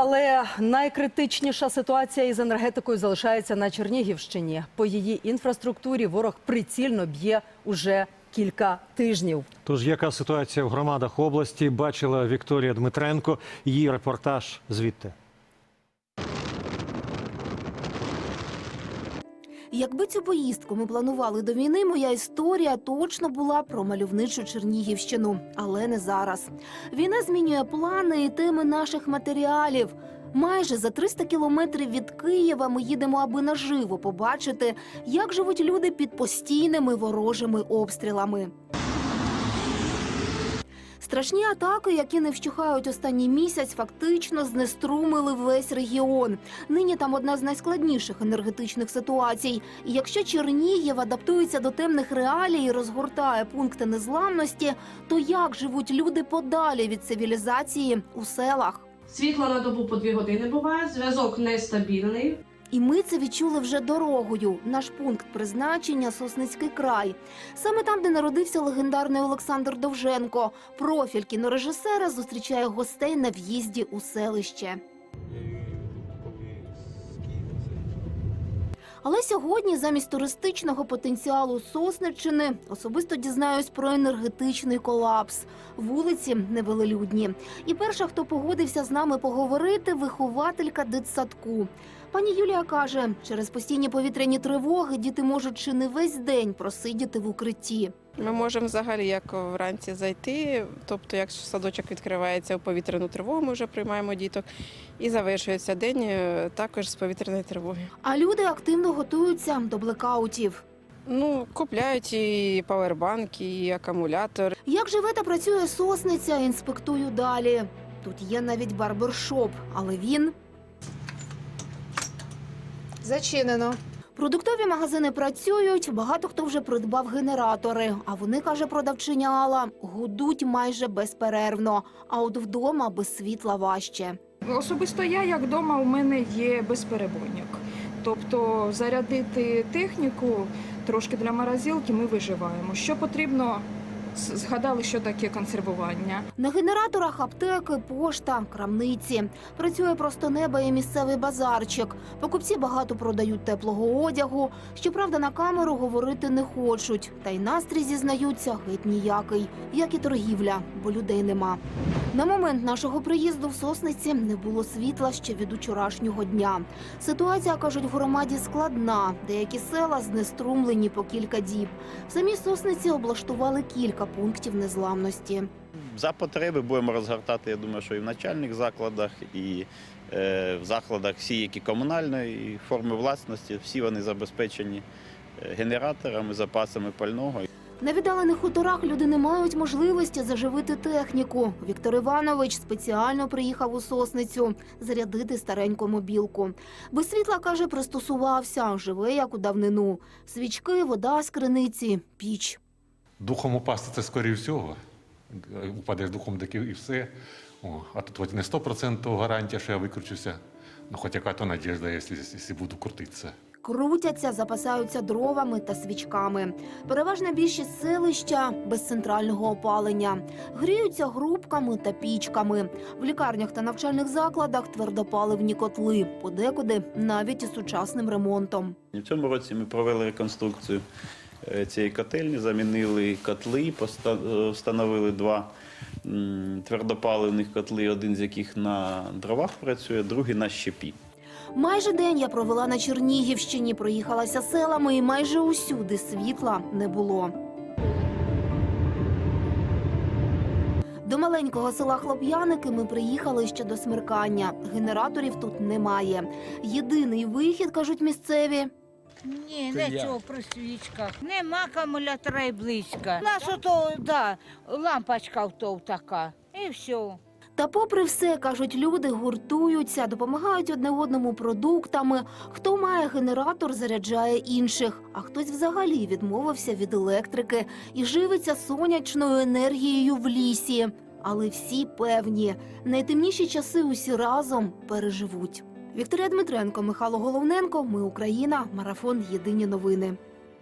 Але найкритичніша ситуація із енергетикою залишається на Чернігівщині. По її інфраструктурі ворог прицільно б'є уже кілька тижнів. Тож яка ситуація в громадах області бачила Вікторія Дмитренко. Її репортаж звідти. Якби цю поїздку ми планували до війни, моя історія точно була про мальовничу Чернігівщину, але не зараз. Війна змінює плани і теми наших матеріалів. Майже за 300 кілометрів від Києва ми їдемо, аби наживо побачити, як живуть люди під постійними ворожими обстрілами. Страшні атаки, які не вщухають останній місяць, фактично знеструмили весь регіон. Нині там одна з найскладніших енергетичних ситуацій. І якщо Чернігів адаптується до темних реалій і розгортає пункти незламності, то як живуть люди подалі від цивілізації у селах? Світло на добу по дві години буває, зв'язок нестабільний. І ми це відчули вже дорогою. Наш пункт призначення Сосницький край. Саме там, де народився легендарний Олександр Довженко. Профіль кінорежисера зустрічає гостей на в'їзді у селище. Але сьогодні, замість туристичного потенціалу Сосниччини, особисто дізнаюсь про енергетичний колапс. Вулиці невелелюдні. І перша, хто погодився з нами поговорити, вихователька дитсадку. Пані Юлія каже, через постійні повітряні тривоги діти можуть чи не весь день просидіти в укритті. Ми можемо взагалі як вранці зайти, тобто як садочок відкривається у повітряну тривогу, ми вже приймаємо діток, і завершується день е, також з повітряної тривоги. А люди активно готуються до блекаутів. Ну, купляють і павербанк, і акумулятор. Як живе та працює сосниця, інспектую далі. Тут є навіть барбершоп, але він Зачинено. Продуктові магазини працюють, багато хто вже придбав генератори. А вони, каже продавчиня Алла, гудуть майже безперервно. А от вдома без світла важче. Особисто я, як вдома, у мене є безперебойник. Тобто зарядити техніку трошки для морозилки ми виживаємо. Що потрібно, згадали, що таке консервування. На генераторах аптеки, пошта, крамниці. Працює просто неба і місцевий базарчик. Покупці багато продають теплого одягу. Щоправда, на камеру говорити не хочуть. Та й настрій зізнаються геть ніякий, як і торгівля, бо людей нема. На момент нашого приїзду в Сосниці не було світла ще від учорашнього дня. Ситуація, кажуть, в громаді складна. Деякі села знеструмлені по кілька діб. В самій Сосниці облаштували кілька пунктів незламності. За потреби будемо розгортати, я думаю, що і в начальних закладах, і е, в закладах всі, які комунальної форми власності, всі вони забезпечені е, генераторами, запасами пального. На віддалених хуторах люди не мають можливості заживити техніку. Віктор Іванович спеціально приїхав у сосницю зарядити стареньку мобілку. Без світла каже, пристосувався, живе як у давнину. Свічки, вода з криниці, піч. Духом упасти це скоріше всього. Упадеш духом таки і все. О, а тут от не 100% гарантія, що я викручуся. Ну, хоч яка то надіжда, якщо, якщо буду крутитися. Крутяться, запасаються дровами та свічками. Переважна більшість селища без центрального опалення. Гріються грубками та пічками. В лікарнях та навчальних закладах твердопаливні котли, подекуди навіть із сучасним ремонтом. І в цьому році ми провели реконструкцію цієї котельні, замінили котли, е, встановили два твердопаливних котли, один з яких на дровах працює, другий на щепі. Майже день я провела на Чернігівщині, проїхалася селами, і майже усюди світла не було. До маленького села Хлоп'яники ми приїхали ще до смеркання. Генераторів тут немає. Єдиний вихід, кажуть місцеві, Ні, нічого при свічках. Нема акумулятора і близько. У нас ото, да, лампочка втов така. І все. Та попри все, кажуть, люди гуртуються, допомагають одне одному продуктами. Хто має генератор, заряджає інших, а хтось взагалі відмовився від електрики і живиться сонячною енергією в лісі. Але всі певні, найтемніші часи усі разом переживуть. Вікторія Дмитренко, Михайло Головненко. Ми Україна. Марафон. Єдині новини.